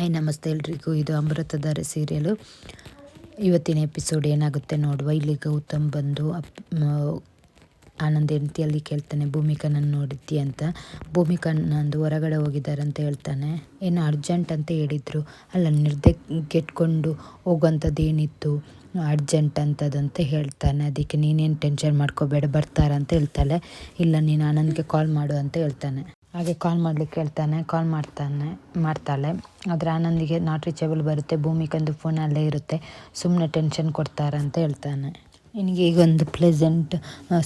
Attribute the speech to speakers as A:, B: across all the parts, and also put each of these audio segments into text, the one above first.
A: Hi, ನಮಸ್ತೆ ಎಲ್ರಿಗೂ. ಇದು ಅಮೃತಧಾರೆ ಸೀರಿಯಲು. ಇವತ್ತಿನ ಎಪಿಸೋಡ್ ಏನಾಗುತ್ತೆ ನೋಡುವ. ಇಲ್ಲಿ ಗೌತಮ್ ಬಂದು ಅಪ್ ಆನಂದ್ ಹೆಂಡತಿಯಲ್ಲಿ ಕೇಳ್ತಾನೆ ಭೂಮಿಕನನ್ನು ನೋಡಿದ್ದಿ ಅಂತ. ಭೂಮಿಕಾ ನಂದು ಹೊರಗಡೆ ಹೋಗಿದ್ದಾರೆ ಅಂತ ಹೇಳ್ತಾನೆ. ಏನು ಅರ್ಜೆಂಟ್ ಅಂತ ಹೇಳಿದರು. ಅಲ್ಲ ನಿರ್ದೆ ಕೆಟ್ಕೊಂಡು ಹೋಗುವಂಥದ್ದು ಏನಿತ್ತು? ಅರ್ಜೆಂಟ್ ಅಂತದಂತ ಹೇಳ್ತಾನೆ. ಅದಕ್ಕೆ ನೀನೇನು ಟೆನ್ಷನ್ ಮಾಡ್ಕೋಬೇಡ, ಬರ್ತಾರಂತ ಹೇಳ್ತಾಳೆ. ಇಲ್ಲ, ನೀನು ಆನಂದ್ಗೆ ಕಾಲ್ ಮಾಡು ಅಂತ ಹೇಳ್ತಾನೆ. ಹಾಗೆ ಕಾಲ್ ಮಾಡ್ಲಿಕ್ಕೆ ಹೇಳ್ತಾನೆ ಕಾಲ್ ಮಾಡ್ತಾನೆ, ಮಾಡ್ತಾಳೆ. ಆದರೆ ಆನಂದಿಗೆ ನಾಟ್ ರೀಚೇಬಲ್ ಬರುತ್ತೆ, ಭೂಮಿಕಂದು ಫೋನ್ ಅಲ್ಲೇ ಇರುತ್ತೆ. ಸುಮ್ಮನೆ ಟೆನ್ಷನ್ ಕೊಡ್ತಾರೆ ಅಂತ ಹೇಳ್ತಾನೆ. ನಿನಗೆ ಈಗ ಒಂದು ಪ್ಲೆಸೆಂಟ್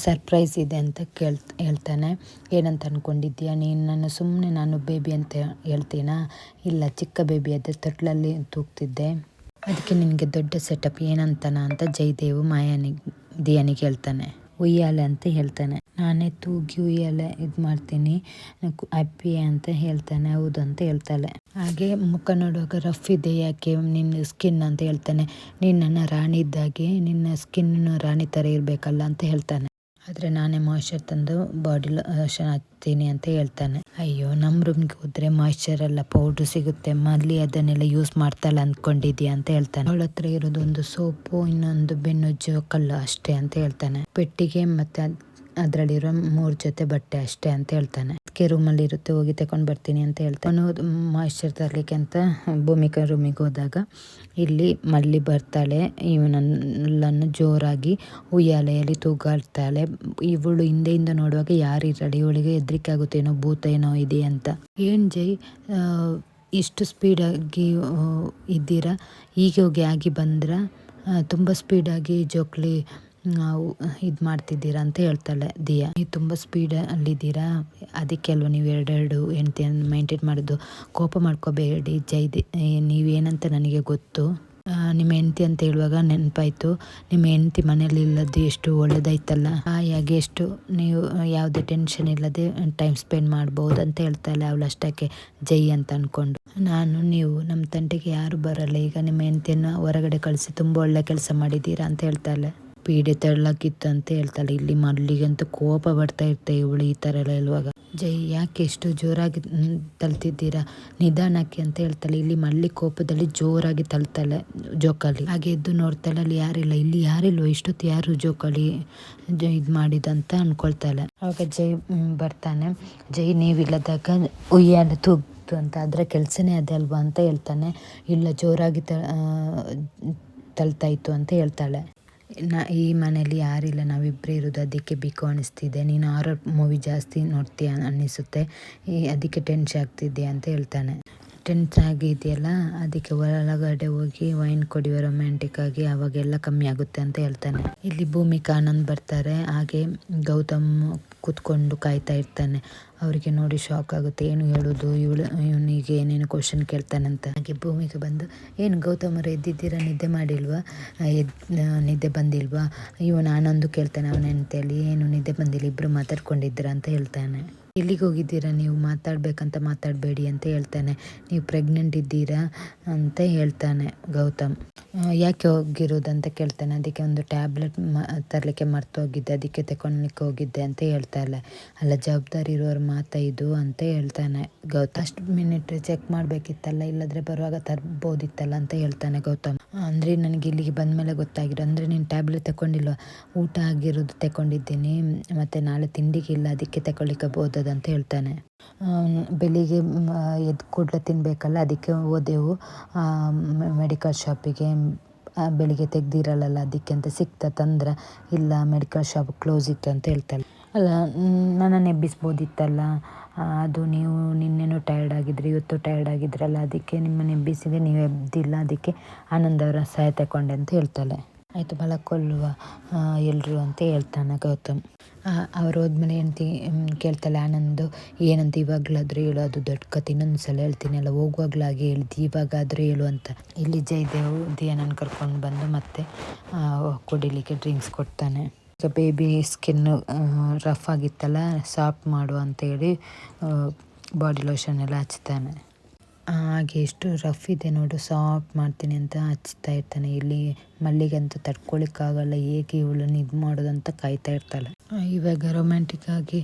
A: ಸರ್ಪ್ರೈಸ್ ಇದೆ ಅಂತ ಕೇಳ್, ಹೇಳ್ತಾನೆ. ಏನಂತ ಅಂದ್ಕೊಂಡಿದ್ದೀಯಾ ನೀನು ನಾನು ಸುಮ್ಮನೆ ನಾನು ಬೇಬಿ ಅಂತ ಹೇಳ್ತೀನಾ? ಇಲ್ಲ, ಚಿಕ್ಕ ಬೇಬಿ ಅದೇ ತೊಟ್ಲಲ್ಲಿ ತೂಗ್ತಿದ್ದೆ. ಅದಕ್ಕೆ ನಿನಗೆ ದೊಡ್ಡ ಸೆಟಪ್ ಏನಂತನ ಅಂತ ಜಯದೇವು ಮಾಯಾನಿ ದಿಯಾನಿಗೆ ಹೇಳ್ತಾನೆ. ಉಯ್ಯಾಲೆ ಅಂತ ಹೇಳ್ತಾನೆ. ನಾನೇ ತೂಗಿ ಉಯ್ಯಾಲೆ ಇದು ಮಾಡ್ತೀನಿ ಹ್ಯಾಪಿ ಅಂತ ಹೇಳ್ತಾನೆ, ಹೌದು ಅಂತ ಹೇಳ್ತಾಳೆ. ಹಾಗೆ ಮುಖ ನೋಡುವಾಗ ರಫ್ ಇದೆ ಯಾಕೆ? ನಿನ್ನ ಸ್ಕಿನ್ ಅಂತ ಹೇಳ್ತಾನೆ. ನೀನು ನನ್ನ ರಾಣಿ ಇದ್ದಾಗೆ ನಿನ್ನ ಸ್ಕಿನ್ನು ರಾಣಿ ಥರ ಇರಬೇಕಲ್ಲ ಅಂತ ಹೇಳ್ತಾನೆ. ಆದರೆ ನಾನೇ ಮಾಯ್ಶ್ಚರ್ ತಂದು ಬಾಡಿ ಲೋಷನ್ ಹಚ್ತೀನಿ ಅಂತ ಹೇಳ್ತಾನೆ. ಅಯ್ಯೋ ನಮ್ಮ ರೂಮ್ಗೆ ಹೋದ್ರೆ ಮಾಯಿಶ್ಚರ್ ಎಲ್ಲ ಪೌಡ್ರ್ ಸಿಗುತ್ತೆ. ಮಲ್ಲಿ ಅದನ್ನೆಲ್ಲ ಯೂಸ್ ಮಾಡ್ತಾಳೆ ಅಂದ್ಕೊಂಡಿದ್ಯಾ ಅಂತ ಹೇಳ್ತಾನೆ. ಅವಳ ಹತ್ರ ಇರೋದು ಒಂದು ಸೋಪು, ಇನ್ನೊಂದು ಬೆನ್ನುಜ್ಜು, ಕಲ್ಲು ಅಷ್ಟೇ ಅಂತ ಹೇಳ್ತಾನೆ. ಪೆಟ್ಟಿಗೆ ಮತ್ತೆ ಅದರಲ್ಲಿರೋ ಮೂರು ಜೊತೆ ಬಟ್ಟೆ ಅಷ್ಟೇ ಅಂತ ಹೇಳ್ತಾನೆ. ಅದಕ್ಕೆ ರೂಮಲ್ಲಿ ಇರುತ್ತೆ, ಹೋಗಿ ತಗೊಂಡು ಬರ್ತೀನಿ ಅಂತ ಹೇಳ್ತಾನೆ. ಮಾಯ್ಶ್ಚರ್ ತರಲಿಕ್ಕೆ ಅಂತ ಭೂಮಿಕಾ ರೂಮಿಗೆ ಹೋದಾಗ ಇಲ್ಲಿ ಮಲ್ಲಿ ಬರ್ತಾಳೆ. ಇವನನ್ನು ಜೋರಾಗಿ ಉಯ್ಯಾಲೆಯಲ್ಲಿ ತೂಗಾಡ್ತಾಳೆ. ಇವಳು ಹಿಂದೆಯಿಂದ ನೋಡುವಾಗ ಯಾರಿರಲಿ ಇವಳಿಗೆ ಹೆದರಿಕೆ ಆಗುತ್ತೇನೋ ಭೂತ ಏನೋ ಇದೆ ಅಂತ. ಏನು ಜೈ ಇಷ್ಟು ಸ್ಪೀಡಾಗಿ ಇದ್ದೀರಾ? ಈಗ ಹೋಗಿ ಆಗಿ ಬಂದ್ರ? ತುಂಬ ಸ್ಪೀಡಾಗಿ ಜೋಕ್ಲಿ ನಾವು ಇದು ಮಾಡ್ತಿದ್ದೀರಾ ಅಂತ ಹೇಳ್ತಾಳೆ ದಿಯಾ. ನೀವು ತುಂಬ ಸ್ಪೀಡಲ್ಲಿದ್ದೀರಾ ಅದಕ್ಕೆ ಅಲ್ವ ನೀವು ಎರಡೆರಡು ಹೆಂಡ್ತಿಯನ್ನು ಮೈಂಟೈನ್ ಮಾಡೋದು? ಕೋಪ ಮಾಡ್ಕೋಬೇಡಿ ಜೈದಿ ನೀವೇನಂತ ನನಗೆ ಗೊತ್ತು. ನಿಮ್ಮ ಹೆಂಡತಿ ಅಂತ ಹೇಳುವಾಗ ನೆನಪಾಯಿತು. ನಿಮ್ಮ ಹೆಂಡತಿ ಮನೇಲಿ ಇಲ್ಲದ್ದು ಎಷ್ಟು ಒಳ್ಳೇದಾಯ್ತಲ್ಲ? ಹಾಯಾಗಿ ಎಷ್ಟು ನೀವು ಯಾವುದೇ ಟೆನ್ಷನ್ ಇಲ್ಲದೆ ಟೈಮ್ ಸ್ಪೆಂಡ್ ಮಾಡ್ಬೋದು ಅಂತ ಹೇಳ್ತಾಳೆ ಅವಳು ಅಷ್ಟಕ್ಕೆ. ಜೈ ಅಂತ ಅಂದ್ಕೊಂಡು ನಾನು, ನೀವು, ನಮ್ಮ ತಂಟೆಗೆ ಯಾರು ಬರಲ್ಲ. ಈಗ ನಿಮ್ಮ ಹೆಂಡತಿಯನ್ನು ಹೊರಗಡೆ ಕಳಿಸಿ ತುಂಬ ಒಳ್ಳೆ ಕೆಲಸ ಮಾಡಿದ್ದೀರಾ? ಅಂತ ಹೇಳ್ತಾಳೆ. ಪೀಡೆ ತಳ್ಳಕ್ಕಿತ್ತು ಅಂತ ಹೇಳ್ತಾಳೆ. ಇಲ್ಲಿ ಮಲ್ಲಿಗಂತೂ ಕೋಪ ಬರ್ತಾ ಇರ್ತೆ ಇವಳು ಈ ಥರ ಎಲ್ಲ ಹೇಳುವಾಗ. ಜೈ, ಯಾಕೆ ಎಷ್ಟು ಜೋರಾಗಿ ತಳ್ತಿದ್ದೀರಾ ನಿಧಾನಕ್ಕೆ ಅಂತ ಹೇಳ್ತಾಳೆ. ಇಲ್ಲಿ ಮಲ್ಲಿ ಕೋಪದಲ್ಲಿ ಜೋರಾಗಿ ತಲ್ತಾಳೆ ಜೋಕಾಲಿ. ಹಾಗೆ ಎದ್ದು ನೋಡ್ತಾಳೆ ಅಲ್ಲಿ ಯಾರಿಲ್ಲ ಇಲ್ಲಿ. ಯಾರಿಲ್ವ ಇಷ್ಟೊತ್ತು ಯಾರು ಜೋಕಾಲಿ ಇದು ಮಾಡಿದಂತ ಅನ್ಕೊಳ್ತಾಳೆ. ಆವಾಗ ಜೈ ಬರ್ತಾನೆ. ಜೈ, ನೀವಿಲ್ಲದಾಗ ಉಯ್ಯಾಲೆ ತೂಗ್ತು ಅಂತ. ಅದರ ಕೆಲಸನೇ ಅದೇ ಅಲ್ವಾ ಅಂತ ಹೇಳ್ತಾನೆ. ಇಲ್ಲ, ಜೋರಾಗಿ ತ ತಳ್ತಾ ಅಂತ ಹೇಳ್ತಾಳೆ. ನಾ ಈ ಮನೇಲಿ ಯಾರಿಲ್ಲ ನಾವಿಬ್ಬರೇ ಇರೋದು, ಅದಕ್ಕೆ ಬಿಕೋ ಅನಿಸ್ತಿದೆ. ನೀನು ಆರೋ ಮೂವಿ ಜಾಸ್ತಿ ನೋಡ್ತೀಯ ಅನ್ನಿಸುತ್ತೆ. ಈ ಅದಕ್ಕೆ ಟೆನ್ಷನ್ ಆಗ್ತಿದ್ದೀಯ ಅಂತ ಹೇಳ್ತಾನೆ. ಟೆನ್ಷನ್ ಆಗಿದೆಯಲ್ಲ, ಅದಕ್ಕೆ ಒಳಗಡೆ ಹೋಗಿ ವೈನ್ ಕುಡಿಯುವ ರೊಮ್ಯಾಂಟಿಕ್ ಆಗಿ ಅವಾಗೆಲ್ಲ ಕಮ್ಮಿ ಆಗುತ್ತೆ ಅಂತ ಹೇಳ್ತಾನೆ. ಇಲ್ಲಿ ಭೂಮಿಕಾ ಆನಂದ್ ಬರ್ತಾರೆ, ಹಾಗೆ ಗೌತಮ್ ಕೂತ್ಕೊಂಡು ಕಾಯ್ತಾ ಇರ್ತಾನೆ. ಅವರಿಗೆ ನೋಡಿ ಶಾಕ್ ಆಗುತ್ತೆ, ಏನು ಹೇಳೋದು, ಇವಳು, ಇವನಿಗೆ ಏನೇನು ಕ್ವಶನ್ ಕೇಳ್ತಾನಂತ ಹಾಗೆ ಭೂಮಿಗೆ ಬಂದು, ಏನು ಗೌತಮರು ಎದ್ದಿದ್ದೀರಾ? ನಿದ್ದೆ ಮಾಡಿಲ್ವಾ? ಎದ್, ನಿದ್ದೆ ಬಂದಿಲ್ವಾ? ಇವನು ಆನಂದು ಕೇಳ್ತಾನೆ ಅವನ ಹೆಂಡತಿಯಲ್ಲಿ ಏನು ನಿದ್ದೆ ಬಂದಿಲ್ಲ ಇಬ್ಬರು ಮಾತಾಡ್ಕೊಂಡಿದ್ದೀರಾ? ಅಂತ ಹೇಳ್ತಾನೆ. ಎಲ್ಲಿಗೆ ಹೋಗಿದ್ದೀರಾ? ನೀವು ಮಾತಾಡಬೇಕಂತ ಮಾತಾಡಬೇಡಿ ಅಂತ ಹೇಳ್ತಾನೆ. ನೀವು ಪ್ರೆಗ್ನೆಂಟ್ ಇದ್ದೀರಾ? ಅಂತ ಹೇಳ್ತಾನೆ ಗೌತಮ್. ಯಾಕೆ ಹೋಗಿರೋದು ಅಂತ ಕೇಳ್ತಾನೆ. ಅದಕ್ಕೆ ಒಂದು ಟ್ಯಾಬ್ಲೆಟ್ ಮ, ತರಲಿಕ್ಕೆ ಮರ್ತು ಹೋಗಿದ್ದೆ. ಅದಕ್ಕೆ ತಗೊಳ್ಲಿಕ್ಕೆ ಹೋಗಿದ್ದೆ ಅಂತ ಹೇಳ್ತಾಳೆ ಅಲ್ಲ, ಜವಾಬ್ದಾರಿ ಇರೋರು ಮಾತ ಇದು ಅಂತ ಹೇಳ್ತಾನೆ ಗೌತಮ್. ಅಷ್ಟು ಮಿನಿಟ್ ಚೆಕ್ ಮಾಡಬೇಕಿತ್ತಲ್ಲ? ಇಲ್ಲದ್ರೆ ಬರುವಾಗ ತರ್ಬೋದಿತ್ತಲ್ಲ ಅಂತ ಹೇಳ್ತಾನೆ ಗೌತಮ್. ಅಂದರೆ ನನಗೆ ಇಲ್ಲಿಗೆ ಬಂದ ಮೇಲೆ ಗೊತ್ತಾಗಿರೋ, ಅಂದರೆ ನೀನು ಟ್ಯಾಬ್ಲೆಟ್ ತಗೊಂಡಿಲ್ವ ಊಟ ಆಗಿರೋದು ತಗೊಂಡಿದ್ದೀನಿ ಮತ್ತು ನಾಳೆ ತಿಂಡಿಗೆ ಇಲ್ಲ, ಅದಕ್ಕೆ ತಗೊಳ್ಲಿಕ್ಕೆ ಅಂತ ಹೇಳ್ತಾನೆ. ಬೆಳಿಗ್ಗೆ ಎದ್ದು ಕೂಡಲೇ ತಿನ್ನಬೇಕಲ್ಲ ಅದಕ್ಕೆ ಹೋದೆವು. ಮೆಡಿಕಲ್ ಶಾಪಿಗೆ ಬೆಳಿಗ್ಗೆ ತೆಗ್ದಿರಲ್ಲ ಅದಕ್ಕೆ ಅಂತ ಸಿಕ್ತ ತಂದ್ರೆ, ಇಲ್ಲ ಮೆಡಿಕಲ್ ಶಾಪ್ ಕ್ಲೋಸ್ ಇತ್ತು ಅಂತ ಹೇಳ್ತಾಳೆ. ಅಲ್ಲ ನನ್ನನ್ನು ಎಬ್ಬಿಸ್ಬೋದಿತ್ತಲ್ಲ? ಅದು ನೀವು ನಿನ್ನೆನೂ ಟಯರ್ಡ್ ಆಗಿದ್ರಿ, ಇವತ್ತು ಟಯರ್ಡ್ ಆಗಿದ್ರಲ್ಲ, ಅದಕ್ಕೆ ನಿಮ್ಮನ್ನು ಎಬ್ಬಿಸಿದೆ, ನೀವು ಎದ್ದಿಲ್ಲ ಅದಕ್ಕೆ ಆನಂದ್ ಅವರ ಸಹಾಯ ತಗೊಂಡೆ ಅಂತ ಹೇಳ್ತಾಳೆ. ಆಯಿತು ಮಲಕ್ಕೊಲ್ವ ಎಲ್ಲರೂ ಅಂತ ಹೇಳ್ತಾನೆ ಗೌತಮ್. ಅವ್ರು ಹೋದ್ಮೇಲೆ ಹೆಂಡ್ತಿ ಕೇಳ್ತಾಳೆ ಆನಂದು ಏನಂತ ಇವಾಗಲಾದರೂ ಹೇಳು, ಅದು ದೊಡ್ಡ ಕತೆ ಇನ್ನೊಂದು ಸಲ ಹೇಳ್ತೀನಿ ಅಲ್ಲ ಹೋಗುವಾಗಲಾಗಿ ಹೇಳ್ತಿ ಇವಾಗಾದರೂ ಹೇಳು ಅಂತ. ಇಲ್ಲಿ ಜಯದೇವ್ ದಿಯಾನನ್ನು ಕರ್ಕೊಂಡು ಬಂದು ಮತ್ತೆ ಕುಡಿಲಿಕ್ಕೆ ಡ್ರಿಂಕ್ಸ್ ಕೊಡ್ತಾನೆ. ಬೇಬಿ ಸ್ಕಿನ್ನು ರಫ್ ಆಗಿತ್ತಲ್ಲ ಸಾಫ್ಟ್ ಮಾಡು ಅಂತೇಳಿ ಬಾಡಿ ಲೋಷನ್ ಎಲ್ಲ ಹಚ್ತಾನೆ. ಹಾಗೆ ಎಷ್ಟು ರಫ್ ಇದೆ ನೋಡು ಸಾಫ್ಟ್ ಮಾಡ್ತೀನಿ ಅಂತ ಹಚ್ತಾ ಇರ್ತಾನೆ. ಇಲ್ಲಿ ಮಲ್ಲಿಗೆ ಅಂತ ತಡ್ಕೊಳಿಕ್ಕಾಗಲ್ಲ, ಹೇಗೆ ಇವಳನ್ನು ಇದು ಮಾಡೋದಂತ ಕಾಯ್ತಾ ಇರ್ತಾಳೆ. ಇವಾಗ ರೊಮ್ಯಾಂಟಿಕ್ ಆಗಿ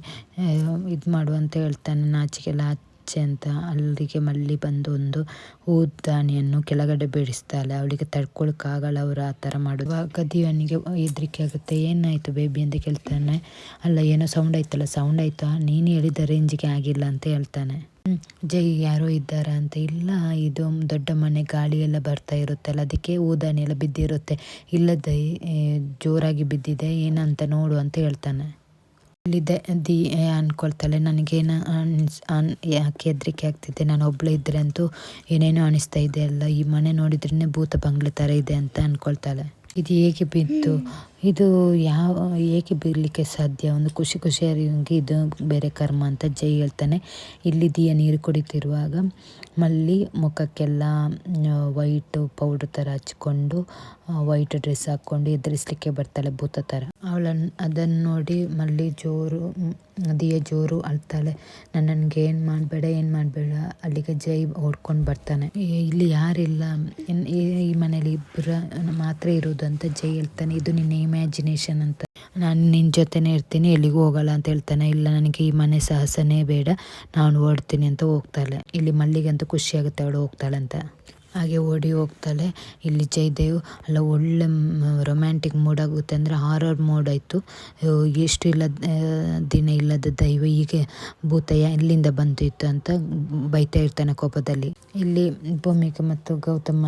A: ಇದು ಮಾಡು ಅಂತ ಹೇಳ್ತಾನೆ. ನಾಚಿಕೆಲ್ಲ ಹಚ್ಚೆ ಅಂತ ಅಲ್ಲಿಗೆ ಮಲ್ಲಿ ಬಂದು ಒಂದು ಹೂದಾನಿಯನ್ನು ಕೆಳಗಡೆ ಬಿಡಿಸ್ತಾಳೆ ಅವಳಿಗೆ ತಡ್ಕೊಳಕ್ಕಾಗಲ್ಲ ಅವರು ಆ ಥರ ಮಾಡೋದು. ಆಗ ದಿವ್ಯನಿಗೆ ಹೆದರಿಕೆ ಆಗುತ್ತೆ. ಏನಾಯಿತು ಬೇಬಿ ಅಂತ ಕೇಳ್ತಾನೆ. ಅಲ್ಲ, ಏನೋ ಸೌಂಡ್ ಆಯ್ತಲ್ಲ ಸೌಂಡ್ ಆಯ್ತಾ? ನೀನು ಹೇಳಿದ ರೇಂಜಿಗೆ ಆಗಿಲ್ಲ ಅಂತ ಹೇಳ್ತಾನೆ. ಜೈ ಯಾರೋ ಇದ್ದಾರ ಅಂತ. ಇಲ್ಲ, ಇದು ದೊಡ್ಡ ಮನೆ, ಗಾಳಿ ಎಲ್ಲ ಬರ್ತಾ ಇರುತ್ತಲ್ಲ, ಅದಕ್ಕೆ ಊದಾನಿ ಎಲ್ಲ ಬಿದ್ದಿರುತ್ತೆ. ಇಲ್ಲ ದೈ ಜೋರಾಗಿ ಬಿದ್ದಿದೆ, ಏನಂತ ನೋಡು ಅಂತ ಹೇಳ್ತಾನೆ. ಇಲ್ಲಿ ದ ದಿ ಅಂದ್ಕೊಳ್ತಾಳೆ ನನಗೇನು ಅನ್ಸ್, ಅನ್, ಯಾಕೆ ಹೆದರಿಕೆ ಆಗ್ತಿದೆ? ನಾನು ಒಬ್ಳು ಇದ್ದರೆ ಅಂತೂ ಏನೇನೋ ಅನಿಸ್ತಾ ಇದೆ ಅಲ್ಲ, ಈ ಮನೆ ನೋಡಿದ್ರೇ ಭೂತ ಬಂಗ್ಲೆ ಥರ ಇದೆ ಅಂತ ಅಂದ್ಕೊಳ್ತಾಳೆ ಇದು ಹೇಗೆ ಬಿತ್ತು ಇದು ಯಾವ, ಏಕೆ ಬೀರಲಿಕ್ಕೆ ಸಾಧ್ಯ? ಒಂದು ಖುಷಿ ಖುಷಿಯಾಗಿ ಇದು ಬೇರೆ ಕರ್ಮ ಅಂತ ಜೈ ಹೇಳ್ತಾನೆ. ಇಲ್ಲಿ ದಿಯ ನೀರು ಕುಡಿತಿರುವಾಗ ಮಲ್ಲಿ ಮುಖಕ್ಕೆಲ್ಲ ವೈಟು ಪೌಡ್ರ್ ಥರ ಹಚ್ಕೊಂಡು ವೈಟ್ ಡ್ರೆಸ್ ಹಾಕ್ಕೊಂಡು ಎದುರಿಸ್ಲಿಕ್ಕೆ ಬರ್ತಾಳೆ ಭೂತ ಥರ ಅವಳನ್ನು ಅದನ್ನು ನೋಡಿ ಮಲ್ಲಿ ಜೋರು ದಿಯ ಜೋರು ಅಳ್ತಾಳೆ. ನನ್ನನ್ಗೆ ಏನು ಮಾಡಬೇಡ ಏನು ಮಾಡಬೇಡ, ಅಲ್ಲಿಗೆ ಜೈ ಓಡ್ಕೊಂಡು ಬರ್ತಾನೆ. ಇಲ್ಲಿ ಯಾರಿಲ್ಲ. ಈ ಮನೇಲಿ ಇಬ್ಬರ ಮಾತ್ರ ಇರೋದು ಅಂತ ಜೈ ಹೇಳ್ತಾನೆ. ಇದು ನಿನ್ನ ಇಮ್ಯಾಜಿನೇಷನ್ ಅಂತ. ನಾನು ನಿನ್ನ ಜೊತೆನೇ ಇರ್ತೀನಿ, ಎಲ್ಲಿಗೂ ಹೋಗಲ್ಲ ಅಂತ ಹೇಳ್ತಾನೆ. ಇಲ್ಲ, ನನಗೆ ಈ ಮನೆ ಸಾಹಸನೇ ಬೇಡ. ನಾನು ಓಡ್ತೀನಿ ಅಂತ ಹೋಗ್ತಾಳೆ. ಇಲ್ಲಿ ಮಲ್ಲಿಗಂತೂ ಖುಷಿ ಆಗುತ್ತೆ ಅವಳು ಹೋಗ್ತಾಳಂತ. ಅಂತ ಹಾಗೆ ಓಡಿ ಹೋಗ್ತಾಳೆ. ಇಲ್ಲಿ ಜಯದೇವ್, ಅಲ್ಲ, ಒಳ್ಳೆ ರೊಮ್ಯಾಂಟಿಕ್ ಮೂಡ್ ಆಗುತ್ತೆ ಅಂದರೆ ಹಾರರ್ ಮೂಡ್ ಆಯಿತು. ಎಷ್ಟು ಇಲ್ಲದ ದಿನ ಇಲ್ಲದ ದೈವ ಹೀಗೆ ಭೂತಯ್ಯ ಇಲ್ಲಿಂದ ಬಂದಿತ್ತು ಅಂತ ಬೈತಾ ಇರ್ತಾನೆ ಕೋಪದಲ್ಲಿ. ಇಲ್ಲಿ ಭೂಮಿಕಾ ಮತ್ತು ಗೌತಮ್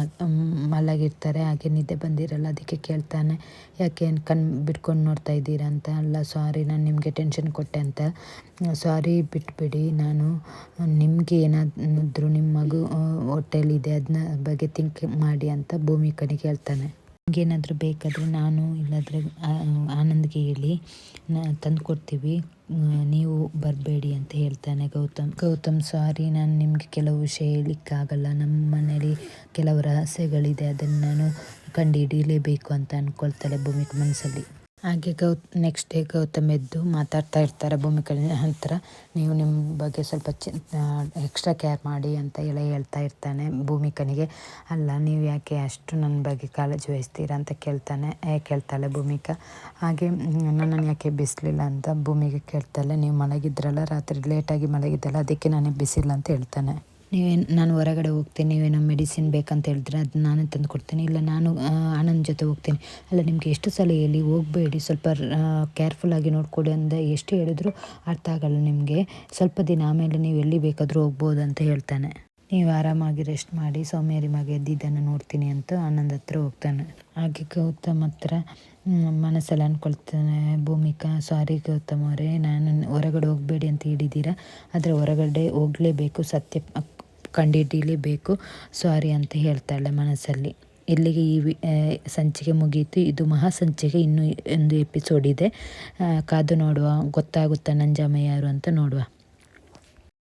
A: ಮಲಗಿರ್ತಾರೆ. ಹಾಗೆ ನಿದ್ದೆ ಬಂದಿರಲ್ಲ, ಅದಕ್ಕೆ ಕೇಳ್ತಾನೆ. ಯಾಕೆ ಕಣ್ಣು ಬಿಟ್ಕೊಂಡು ನೋಡ್ತಾ ಇದ್ದೀರಾ ಅಂತ? ಅಲ್ಲ ಸಾರಿ ನಾನು ನಿಮಗೆ ಟೆನ್ಷನ್ ಕೊಟ್ಟೆ ಅಂತ. ಸಾರಿ ಬಿಟ್ಬಿಡಿ. ನಾನು, ನಿಮಗೆ ಏನಾದರೂ ನಿಮ್ಮ ಮಗು ಹೋಟೆಲ್ ಇದೆ ಅದನ್ನ ಬಗ್ಗೆ ಥಿಂಕ್ ಮಾಡಿ ಅಂತ ಭೂಮಿ ಭೂಮಿಕನಿಗೆ ಹೇಳ್ತಾನೆ. ಏನಾದರೂ ಬೇಕಾದರೆ ನಾನು ಇಲ್ಲಾದರೆ ಆನಂದ್ಗೆ ಹೇಳಿ ತಂದು ಕೊಡ್ತೀವಿ ನೀವು ಬರಬೇಡಿ ಅಂತ ಹೇಳ್ತಾನೆ ಗೌತಮ್. ಗೌತಮ್ ಸಾರಿ ನಾನು ನಿಮಗೆ ಕೆಲವು ವಿಷಯ ಹೇಳಲಿಕ್ಕಾಗಲ್ಲ. ನಮ್ಮ ಮನೇಲಿ ಕೆಲವು ರಹಸ್ಯಗಳಿದೆ. ಅದನ್ನು ನಾನು ಕಂಡು ಹಿಡಿಯಲೇಬೇಕು ಅಂತ ಅಂದ್ಕೊಳ್ತಾಳೆ ಭೂಮಿಕ ಮನಸ್ಸಲ್ಲಿ. ಹಾಗೆ ಗೌ ನೆಕ್ಸ್ಟ್ ಡೇ ಗೌತಮ್ ಎದ್ದು ಮಾತಾಡ್ತಾ ಇರ್ತಾರೆ ಭೂಮಿಕ ಹತ್ರ ನೀವು ನಿಮ್ಮ ಬಗ್ಗೆ ಸ್ವಲ್ಪ ಚಿ ಎಕ್ಸ್ಟ್ರಾ ಕೇರ್ ಮಾಡಿ ಅಂತ ಎಲ್ಲ ಹೇಳ್ತಾ ಇರ್ತಾನೆ ಭೂಮಿಕನಿಗೆ ಅಲ್ಲ, ನೀವು ಯಾಕೆ ಅಷ್ಟು ನನ್ನ ಬಗ್ಗೆ ಕಾಳಜಿ ವಹಿಸ್ತೀರಾ ಅಂತ ಕೇಳ್ತಾನೆ ಕೇಳ್ತಾಳೆ ಭೂಮಿಕಾ. ಹಾಗೆ ನನ್ನನ್ನು ಯಾಕೆ ಬಿಸಿಲಿಲ್ಲ ಅಂತ ಭೂಮಿಗೆ ಕೇಳ್ತಾಳೆ. ನೀವು ಮಲಗಿದ್ರಲ್ಲ, ರಾತ್ರಿ ಲೇಟಾಗಿ ಮಲಗಿದ್ದಲ್ಲ, ಅದಕ್ಕೆ ನಾನು ಬಿಸಿಲ್ಲ ಅಂತ ಹೇಳ್ತಾನೆ. ನೀವೇನು ನಾನು ಹೊರಗಡೆ ಹೋಗ್ತೀನಿ ನೀವೇನೋ ಮೆಡಿಸಿನ್ ಬೇಕಂತ ಹೇಳಿದ್ರೆ ಅದು ನಾನೇ ತಂದು ಕೊಡ್ತೀನಿ. ಇಲ್ಲ, ನಾನು ಅಣ್ಣನ ಜೊತೆ ಹೋಗ್ತೀನಿ. ಅಲ್ಲ, ನಿಮಗೆ ಎಷ್ಟು ಸಲ ಹೇಳಿ, ಹೋಗಬೇಡಿ, ಸ್ವಲ್ಪ ಕೇರ್ಫುಲ್ಲಾಗಿ ನೋಡ್ಕೊಡಿ ಅಂದರೆ ಎಷ್ಟು ಹೇಳಿದ್ರು ಅರ್ಥ ಆಗಲ್ಲ ನಿಮಗೆ. ಸ್ವಲ್ಪ ದಿನ ಆಮೇಲೆ ನೀವು ಎಲ್ಲಿ ಬೇಕಾದರೂ ಹೋಗ್ಬೋದು ಅಂತ ಹೇಳ್ತಾನೆ. ನೀವು ಆರಾಮಾಗಿ ರೆಸ್ಟ್ ಮಾಡಿ ಸೌಮ್ಯರಿ ಮಗ ಎದ್ದಿದ್ದನ್ನು ನೋಡ್ತೀನಿ ಅಂತ ಆನಂದ್ ಹತ್ರ ಹೋಗ್ತಾನೆ. ಹಾಗೆ ಗೌತಮ್ ಹತ್ರ ಮನಸ್ಸಲ್ಲಿ ಅಂದ್ಕೊಳ್ತಾನೆ ಭೂಮಿಕಾ ಸಾರಿ ಗೌತಮ್ ಅವರೇ, ನಾನು ಹೊರಗಡೆ ಹೋಗಬೇಡಿ ಅಂತ ಹೇಳಿದ್ದೀರಾ. ಆದರೆ ಹೊರಗಡೆ ಹೋಗಲೇಬೇಕು, ಸತ್ಯ ಕಂಡುಹಿಡಿಯಲೇಬೇಕು ಸಾರಿ ಅಂತ ಹೇಳ್ತಾಳೆ ಮನಸ್ಸಲ್ಲಿ. ಇಲ್ಲಿಗೆ ಈ ವಿ- ಸಂಚಿಕೆ ಮುಗೀತು. ಇದು ಮಹಾ ಸಂಚಿಕೆ ಇನ್ನೂ ಒಂದು ಎಪಿಸೋಡ್ ಇದೆ. ಕಾದು ನೋಡುವ. ಗೊತ್ತಾಗುತ್ತಾ ನಂಜಮ್ಮ ಯಾರು ಅಂತ ನೋಡುವ.